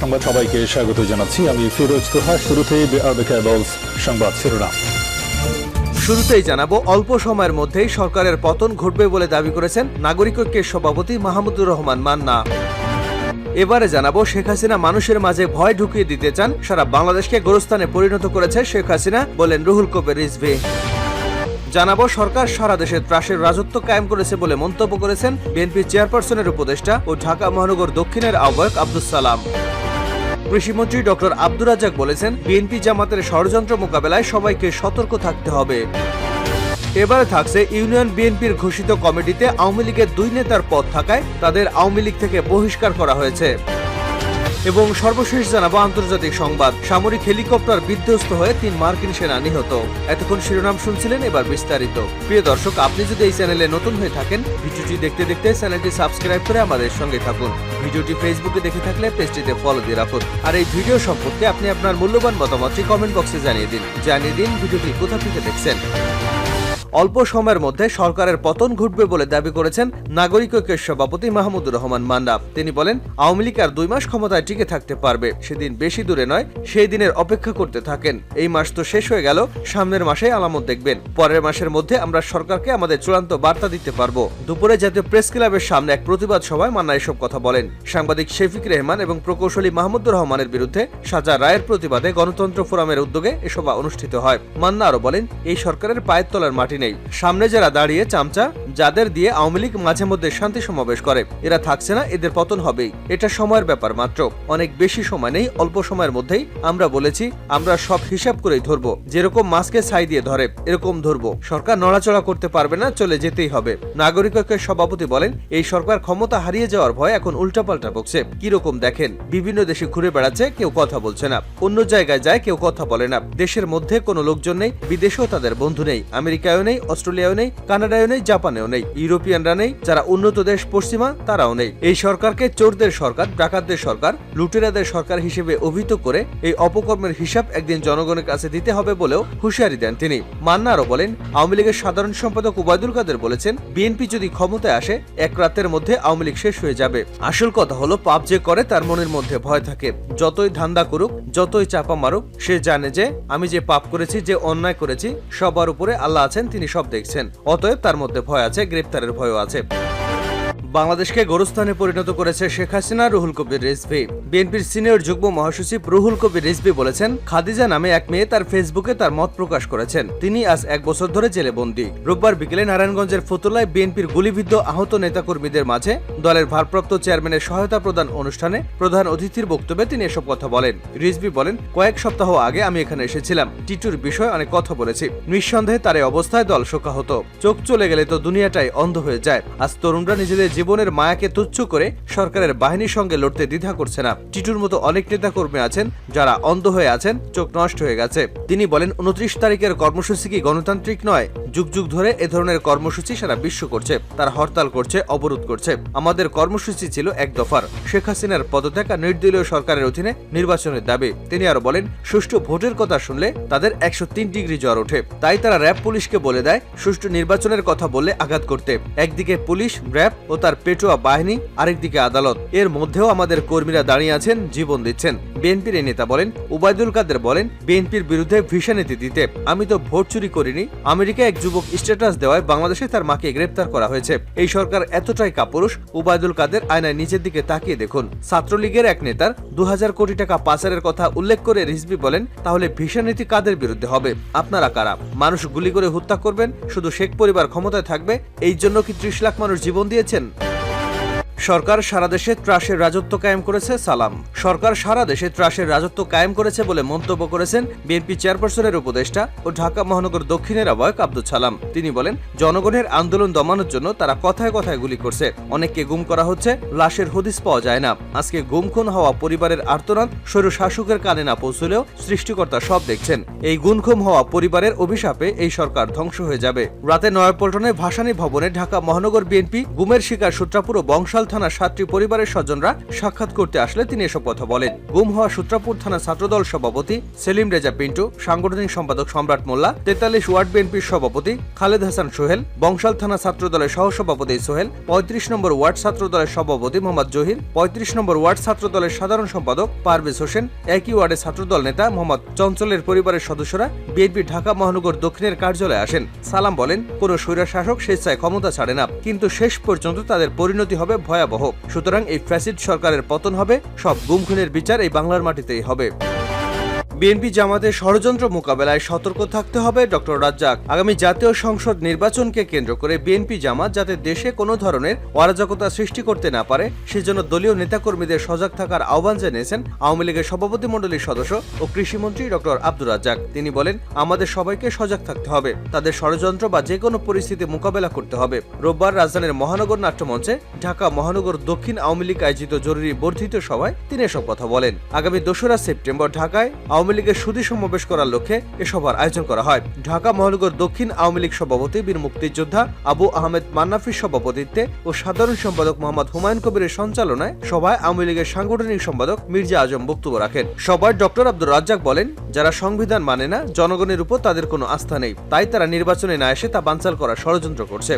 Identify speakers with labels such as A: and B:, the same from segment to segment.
A: সংবাদ সবাইকে স্বাগত জানাচ্ছি আমি ফিরোজ তোহা শুরুতে সংবাদ শিরোনাম শুরুতেই জানাবো অল্প সময়ের মধ্যেই সরকারের পতন ঘটবে বলে দাবি করেছেন নাগরিক ঐক্যের সভাপতি মাহমুদুর রহমান মান্না এবারে জানাবো শেখ হাসিনা মানুষের মাঝে ভয় ঢুকিয়ে দিতে চান সারা বাংলাদেশকে গোরস্থানে পরিণত করেছে শেখ হাসিনা বলেন রুহুল কবির রিজভি জানাবো সরকার সারা দেশে ত্রাসের রাজত্ব কায়েম করেছে বলে মন্তব্য করেছেন বিএনপি চেয়ারপারসনের উপদেষ্টা ও ঢাকা মহানগর দক্ষিণের আহ্বায়ক আব্দুল সালাম কৃষিমন্ত্রী ডক্টর আব্দুর রাজাক বলেছেন বিএনপি জামাতের ষড়যন্ত্র মোকাবেলায় সবাইকে সতর্ক থাকতে হবে এবারে থাকছে ইউনিয়ন বিএনপির ঘোষিত কমিটিতে আওয়ামী লীগের দুই নেতার পদ থাকায় তাদের আওয়ামী লীগ থেকে বহিষ্কার করা হয়েছে এবং সর্বশেষ জানাবো আন্তর্জাতিক সংবাদ সামরিক হেলিকপ্টার বিধ্বস্ত হয়ে তিন মার্কিন সেনা নিহত এতক্ষণ শিরোনাম শুনছিলেন এবার বিস্তারিত প্রিয় দর্শক আপনি যদি এই চ্যানেলে নতুন হয়ে থাকেন ভিডিওটি দেখতে দেখতে চ্যানেলটি সাবস্ক্রাইব করে আমাদের সঙ্গে থাকুন ভিডিওটি ফেসবুকে দেখে থাকলে পেজটিতে ফলো দিয়ে রাখুন আর এই ভিডিও সম্পর্কে আপনি আপনার মূল্যবান মতামতটি কমেন্ট বক্সে জানিয়ে দিন জানিয়ে দিন ভিডিওটি কোথা থেকে দেখছেন অল্প সময়ের মধ্যে সরকারের পতন ঘটবে বলে দাবি করেছেন নাগরিক ঐক্যের সভাপতি মাহমুদুর রহমান মান্না তিনি বলেন আওয়ামী লীগ আর দুই মাস ক্ষমতায় টিকে থাকতে পারবে সেদিন বেশি দূরে নয় সেই দিনের অপেক্ষা করতে থাকেন এই মাস তো শেষ হয়ে গেল সামনের মাসে আলামত দেখবেন পরের মাসের মধ্যে আমরা সরকারকে আমাদের চূড়ান্ত বার্তা দিতে পারবো দুপুরে জাতীয় প্রেস ক্লাবের সামনে এক প্রতিবাদ সভায় মান্না এসব কথা বলেন সাংবাদিক শেফিক রেহমান এবং প্রকৌশলী মাহমুদুর রহমানের বিরুদ্ধে সাজা রায়ের প্রতিবাদে গণতন্ত্র ফোরামের উদ্যোগে এ সভা অনুষ্ঠিত হয় মান্না আরো বলেন এই সরকারের পায়ের তলার মাটি নেই সামনে যারা দাঁড়িয়ে চামচা যাদের দিয়ে আওয়ামী লীগ মাঝে মধ্যে শান্তি সমাবেশ করে এরা থাকছে না এদের পতন হবেই এটা সময়ের ব্যাপার মাত্র অনেক বেশি সময় নেই অল্প সময়ের মধ্যেই আমরা বলেছি আমরা সব হিসাব করেই ধরব যেরকম মাস্কে ছাই দিয়ে ধরে এরকম ধরব সরকার নড়াচড়া করতে পারবে না চলে যেতেই হবে নাগরিক ঐক্যের সভাপতি বলেন এই সরকার ক্ষমতা হারিয়ে যাওয়ার ভয় এখন উল্টাপাল্টা বকছে কিরকম দেখেন বিভিন্ন দেশে ঘুরে বেড়াচ্ছে কেউ কথা বলছে না অন্য জায়গায় যায় কেউ কথা বলে না দেশের মধ্যে কোনো লোকজন নেই বিদেশেও তাদের বন্ধু নেই আমেরিকায়ও নেই অস্ট্রেলিয়াও নেই কানাডায় নেই জাপানেও নেই ইউরোপিয়ানরা নেই যারা উন্নত দেশ পশ্চিমা তারাও নেই এই সরকারকে চোরদের সরকার ডাকাতদের সরকার লুটেরাদের সরকার হিসেবে অভিহিত করে এই অপকর্মের হিসাব একদিন জনগণের কাছে দিতে হবে বলেও হুঁশিয়ারি দেন তিনি মান্না আরও বলেন আওয়ামী লীগের সাধারণ সম্পাদক ওবায়দুল কাদের বলেছেন বিএনপি যদি ক্ষমতায় আসে এক রাতের মধ্যে আওয়ামী লীগ শেষ হয়ে যাবে আসল কথা হলো পাপ যে করে তার মনের মধ্যে ভয় থাকে যতই ধান্দা করুক যতই চাপা মারুক সে জানে যে আমি যে পাপ করেছি যে অন্যায় করেছি সবার উপরে আল্লাহ আছেন তিনি সব দেখছেন অতএব তার মধ্যে ভয় আছে গ্রেপ্তারের ভয়ও আছে বাংলাদেশকে গরুস্থানে পরিণত করেছে শেখ হাসিনা রুহুল কবির রেজভি বিএনপির সিনিয়র যুগ্ম মহাসচিব রুহুল কবির রেজভি বলেছেন খাদিজা নামে এক মেয়ে তার ফেসবুকে তার মত প্রকাশ করেছেন তিনি আজ এক বছর ধরে জেলে বন্দি রোববার বিকেলে নারায়ণগঞ্জের ফতুলায় বিএনপির গুলিবিদ্ধ আহত নেতাকর্মীদের মাঝে দলের ভারপ্রাপ্ত চেয়ারম্যানের সহায়তা প্রদান অনুষ্ঠানে প্রধান অতিথির বক্তব্যে তিনি এসব কথা বলেন রিজভি বলেন কয়েক সপ্তাহ আগে আমি এখানে এসেছিলাম টিটুর বিষয়ে অনেক কথা বলেছি নিঃসন্দেহে তার অবস্থায় দল শোকাহত চোখ চলে গেলে তো দুনিয়াটাই অন্ধ হয়ে যায় আজ তরুণরা নিজেদের জীবনের মায়াকে তুচ্ছ করে সরকারের বাহিনীর সঙ্গে লড়তে দ্বিধা করছে না টিটুর মতো অনেক নেতাকর্মী আছেন যারা অন্ধ হয়ে আছেন চোখ নষ্ট হয়ে গেছে তিনি বলেন উনত্রিশ তারিখের কর্মসূচি কি গণতান্ত্রিক নয় যুগ যুগ ধরে এ ধরনের কর্মসূচি সারা বিশ্ব করছে তারা হরতাল করছে অবরোধ করছে আমাদের কর্মসূচি ছিল এক দফার শেখ হাসিনার পদত্যাগ আর নির্দলীয় সরকারের অধীনে নির্বাচনের দাবি তিনি আরো বলেন সুষ্ঠু ভোটের কথা শুনলে তাদের একশো ডিগ্রি জ্বর ওঠে তাই তারা র্যাব পুলিশকে বলে দেয় সুষ্ঠু নির্বাচনের কথা বলে আঘাত করতে একদিকে পুলিশ র্যাব ও তার তার পেটোয়া বাহিনী আরেকদিকে আদালত এর মধ্যেও আমাদের কর্মীরা দাঁড়িয়ে আছেন জীবন দিচ্ছেন বিএনপির এই নেতা বলেন উবায়দুল কাদের বলেন বিএনপির বিরুদ্ধে ভিসা নীতি দিতে আমি তো ভোট চুরি করিনি আমেরিকায় এক যুবক স্ট্যাটাস দেওয়ায় বাংলাদেশে তার মাকে গ্রেপ্তার করা হয়েছে এই সরকার এতটাই কাপুরুষ উবায়দুল কাদের আয়নায় নিচের দিকে তাকিয়ে দেখুন ছাত্রলীগের এক নেতার দু কোটি টাকা পাচারের কথা উল্লেখ করে রিজবি বলেন তাহলে ভিসা নীতি কাদের বিরুদ্ধে হবে আপনারা কারা মানুষ গুলি করে হত্যা করবেন শুধু শেখ পরিবার ক্ষমতায় থাকবে এই জন্য কি ত্রিশ লাখ মানুষ জীবন দিয়েছেন সরকার সারা দেশে ত্রাসের রাজত্ব কায়েম করেছে সালাম সরকার সারা দেশে ত্রাসের রাজত্ব কায়েম করেছে বলে মন্তব্য করেছেন বিএনপি চেয়ারপারসনের উপদেষ্টা ও ঢাকা মহানগর দক্ষিণের আহ্বায়ক আব্দুল সালাম তিনি বলেন জনগণের আন্দোলন দমানোর জন্য তারা কথায় কথায় গুলি করছে অনেককে গুম করা হচ্ছে লাশের হদিস পাওয়া যায় না আজকে গুম খুন হওয়া পরিবারের আর্তনাদ স্বৈর শাসকের কানে না পৌঁছলেও সৃষ্টিকর্তা সব দেখছেন এই গুণখুম হওয়া পরিবারের অভিশাপে এই সরকার ধ্বংস হয়ে যাবে রাতে নয়াপল্টনে ভাসানী ভবনে ঢাকা মহানগর বিএনপি গুমের শিকার সূত্রাপুর ও বংশাল থানার সাতটি পরিবারের স্বজনরা সাক্ষাৎ করতে আসলে তিনি এসব কথা বলেন গুম হওয়া সূত্রাপুর থানা ছাত্রদল সভাপতি সেলিম রেজা পিন্টু সাংগঠনিক সম্পাদক সম্রাট মোল্লা তেতাল্লিশ ওয়ার্ড বিএনপির সভাপতি খালেদ হাসান সোহেল বংশাল থানা ছাত্রদলের সহসভাপতি সোহেল পঁয়ত্রিশ নম্বর ওয়ার্ড ছাত্রদলের সভাপতি মোহাম্মদ জহির পঁয়ত্রিশ নম্বর ওয়ার্ড ছাত্রদলের সাধারণ সম্পাদক পারভেজ হোসেন একই ওয়ার্ডের ছাত্রদল নেতা মোহাম্মদ চঞ্চলের পরিবারের সদস্যরা বিএনপি ঢাকা মহানগর দক্ষিণের কার্যালয়ে আসেন সালাম বলেন কোন স্বৈরাশাসক স্বেচ্ছায় ক্ষমতা ছাড়ে না কিন্তু শেষ পর্যন্ত তাদের পরিণতি হবে ভয় ভয়াবহ সুতরাং এই ফ্যাসিড সরকারের পতন হবে সব গুমখুনের বিচার এই বাংলার মাটিতেই হবে বিএনপি জামাতের ষড়যন্ত্র মোকাবেলায় সতর্ক থাকতে হবে ডক্টর রাজ্জাক আগামী জাতীয় সংসদ নির্বাচনকে কেন্দ্র করে বিএনপি জামাত যাতে দেশে কোনো ধরনের অরাজকতা সৃষ্টি করতে না পারে সেজন্য দলীয় নেতাকর্মীদের সজাগ থাকার আহ্বান জানিয়েছেন আওয়ামী লীগের সভাপতি মণ্ডলীর সদস্য ও কৃষিমন্ত্রী ডক্টর আব্দুর রাজ্জাক তিনি বলেন আমাদের সবাইকে সজাগ থাকতে হবে তাদের ষড়যন্ত্র বা যে কোনো পরিস্থিতি মোকাবেলা করতে হবে রোববার রাজধানীর মহানগর নাট্যমঞ্চে ঢাকা মহানগর দক্ষিণ আওয়ামী লীগ আয়োজিত জরুরি বর্ধিত সভায় তিনি এসব কথা বলেন আগামী দোসরা সেপ্টেম্বর ঢাকায় আওয়ামী আওয়ামী লীগের সুদী সমাবেশ করার লক্ষ্যে এ সভার আয়োজন করা হয় ঢাকা মহানগর দক্ষিণ আওয়ামী লীগ সভাপতি বীর মুক্তিযোদ্ধা আবু আহমেদ মান্নাফির সভাপতিত্বে ও সাধারণ সম্পাদক মোহাম্মদ হুমায়ুন কবিরের সঞ্চালনায় সভায় আওয়ামী লীগের সাংগঠনিক সম্পাদক মির্জা আজম বক্তব্য রাখেন সভায় ডক্টর আব্দুর রাজ্জাক বলেন যারা সংবিধান মানে না জনগণের উপর তাদের কোনো আস্থা নেই তাই তারা নির্বাচনে না এসে তা বানচাল করার ষড়যন্ত্র করছে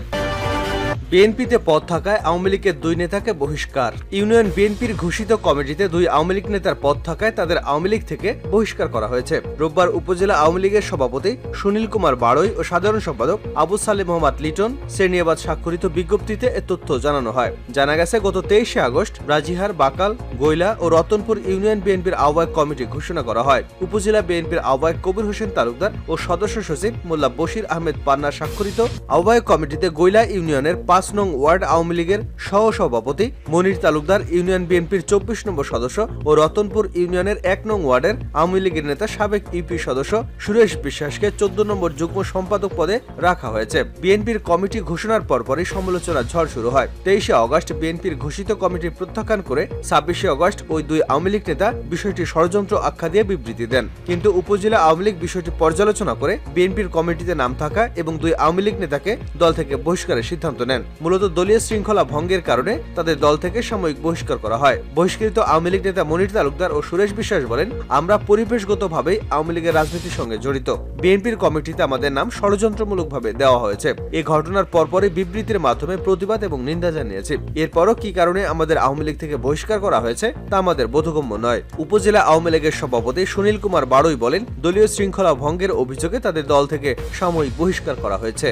A: বিএনপিতে পদ থাকায় আওয়ামী লীগের দুই নেতাকে বহিষ্কার ইউনিয়ন বিএনপির ঘোষিত কমিটিতে দুই আওয়ামী লীগ নেতার পদ থাকায় তাদের আওয়ামী লীগ থেকে বহিষ্কার করা হয়েছে রোববার উপজেলা আওয়ামী লীগের সভাপতি সুনীল কুমার বাড়ই ও সাধারণ সম্পাদক আবু সালে মোহাম্মদ লিটন শ্রেণিয়াবাদ স্বাক্ষরিত বিজ্ঞপ্তিতে এ তথ্য জানানো হয় জানা গেছে গত তেইশে আগস্ট রাজিহার বাকাল গইলা ও রতনপুর ইউনিয়ন বিএনপির আহ্বায়ক কমিটি ঘোষণা করা হয় উপজেলা বিএনপির আহ্বায়ক কবির হোসেন তালুকদার ও সদস্য সচিব মোল্লা বশির আহমেদ পান্নার স্বাক্ষরিত আহ্বায়ক কমিটিতে গইলা ইউনিয়নের পাঁচ পাঁচ নং ওয়ার্ড আওয়ামী লীগের সহসভাপতি মনির তালুকদার ইউনিয়ন বিএনপির চব্বিশ নম্বর সদস্য ও রতনপুর ইউনিয়নের এক নং ওয়ার্ডের আওয়ামী লীগের নেতা সাবেক ইউপি সদস্য সুরেশ বিশ্বাসকে চোদ্দ নম্বর যুগ্ম সম্পাদক পদে রাখা হয়েছে বিএনপির কমিটি ঘোষণার পরপরই সমালোচনার ঝড় শুরু হয় তেইশে অগস্ট বিএনপির ঘোষিত কমিটি প্রত্যাখ্যান করে ছাব্বিশে অগস্ট ওই দুই আওয়ামী লীগ নেতা বিষয়টি ষড়যন্ত্র আখ্যা দিয়ে বিবৃতি দেন কিন্তু উপজেলা আওয়ামী লীগ বিষয়টি পর্যালোচনা করে বিএনপির কমিটিতে নাম থাকা এবং দুই আওয়ামী লীগ নেতাকে দল থেকে বহিষ্কারের সিদ্ধান্ত নেন মূলত দলীয় শৃঙ্খলা ভঙ্গের কারণে তাদের দল থেকে সাময়িক বহিষ্কার করা হয় বহিষ্কৃত আওয়ামী লীগ নেতা মনির তালুকদার ও সুরেশ বিশ্বাস বলেন আমরা পরিবেশগতভাবেই আওয়ামী লীগের রাজনীতির সঙ্গে জড়িত বিএনপির কমিটিতে আমাদের নাম ষড়যন্ত্রমূলকভাবে দেওয়া হয়েছে এ ঘটনার পরপরই বিবৃতির মাধ্যমে প্রতিবাদ এবং নিন্দা জানিয়েছে এরপরও কি কারণে আমাদের আওয়ামী লীগ থেকে বহিষ্কার করা হয়েছে তা আমাদের বোধগম্য নয় উপজেলা আওয়ামী লীগের সভাপতি সুনীল কুমার বাড়ই বলেন দলীয় শৃঙ্খলা ভঙ্গের অভিযোগে তাদের দল থেকে সাময়িক বহিষ্কার করা হয়েছে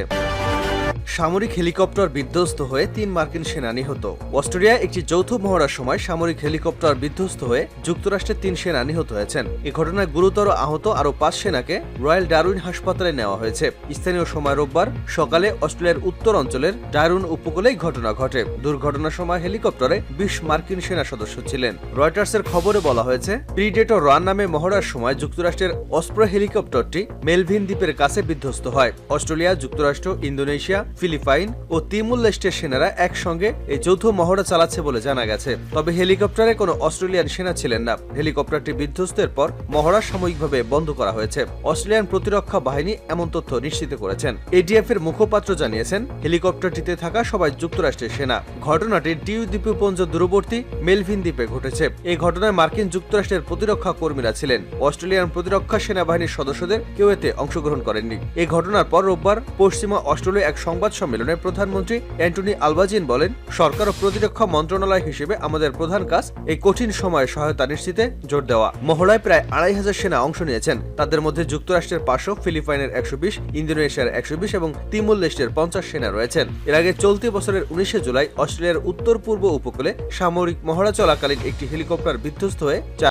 A: সামরিক হেলিকপ্টার বিধ্বস্ত হয়ে তিন মার্কিন সেনা নিহত অস্ট্রেলিয়ায় একটি যৌথ মহড়ার সময় সামরিক হেলিকপ্টার বিধ্বস্ত হয়ে যুক্তরাষ্ট্রের তিন সেনা নিহত হয়েছেন এ ঘটনায় গুরুতর আহত আরও পাঁচ সেনাকে রয়্যাল ডারউইন হাসপাতালে নেওয়া হয়েছে স্থানীয় সময় রোববার সকালে অস্ট্রেলিয়ার উত্তর অঞ্চলের ডারউইন উপকূলেই ঘটনা ঘটে দুর্ঘটনার সময় হেলিকপ্টারে বিশ মার্কিন সেনা সদস্য ছিলেন রয়টার্সের খবরে বলা হয়েছে প্রিডেটর রান নামে মহড়ার সময় যুক্তরাষ্ট্রের অস্ত্র হেলিকপ্টারটি মেলভিন দ্বীপের কাছে বিধ্বস্ত হয় অস্ট্রেলিয়া যুক্তরাষ্ট্র ইন্দোনেশিয়া ফিলিপাইন ও তিমুল লেস্টের সেনারা একসঙ্গে এই যৌথ মহড়া চালাচ্ছে বলে জানা গেছে তবে হেলিকপ্টারে কোনো অস্ট্রেলিয়ান সেনা ছিলেন না হেলিকপ্টারটি বিধ্বস্তের পর মহড়া সাময়িকভাবে বন্ধ করা হয়েছে অস্ট্রেলিয়ান প্রতিরক্ষা বাহিনী এমন তথ্য নিশ্চিত করেছেন এডিএফ এর মুখপাত্র জানিয়েছেন হেলিকপ্টারটিতে থাকা সবাই যুক্তরাষ্ট্রের সেনা ঘটনাটি ডিউ দ্বীপপুঞ্জ দূরবর্তী মেলভিন দ্বীপে ঘটেছে এই ঘটনায় মার্কিন যুক্তরাষ্ট্রের প্রতিরক্ষা কর্মীরা ছিলেন অস্ট্রেলিয়ান প্রতিরক্ষা সেনাবাহিনীর সদস্যদের কেউ এতে অংশগ্রহণ করেননি এই ঘটনার পর রোববার পশ্চিমা অস্ট্রেলিয়া এক সংবাদ সংবাদ সম্মেলনে প্রধানমন্ত্রী অ্যান্টনি আলবাজিন বলেন সরকার ও প্রতিরক্ষা মন্ত্রণালয় হিসেবে আমাদের প্রধান কাজ এই কঠিন সময়ে সহায়তা নিশ্চিতে জোর দেওয়া মহড়ায় প্রায় আড়াই হাজার সেনা অংশ নিয়েছেন তাদের মধ্যে যুক্তরাষ্ট্রের পাঁচশো ফিলিপাইনের একশো বিশ ইন্দোনেশিয়ার একশো বিশ এবং তিমুল দেশের পঞ্চাশ সেনা রয়েছেন এর আগে চলতি বছরের উনিশে জুলাই অস্ট্রেলিয়ার উত্তর পূর্ব উপকূলে সামরিক মহড়া চলাকালীন একটি হেলিকপ্টার বিধ্বস্ত হয়ে